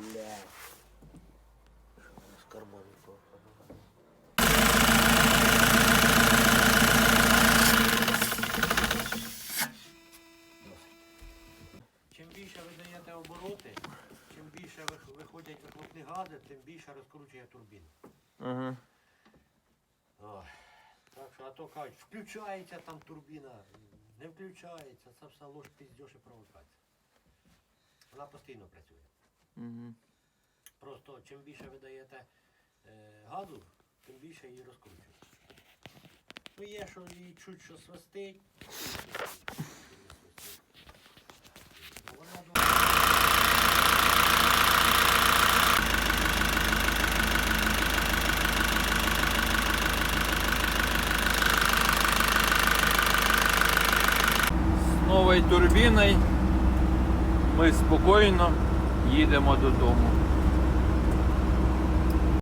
Блядь. Що з попадало? Чим більше ви даєте обороти, чим більше вих- виходять вихлопні гази, тим більше розкручує. Ага. Ой. Так що, а то кажуть, включається там турбіна, не включається, це все ложь, піздьош і провокація. Вона постійно працює. Угу. Просто чим більше ви даєте е, газу, тим більше її розкручує. Ну є, що її чуть що свистить. З новою турбіною ми спокійно їдемо додому.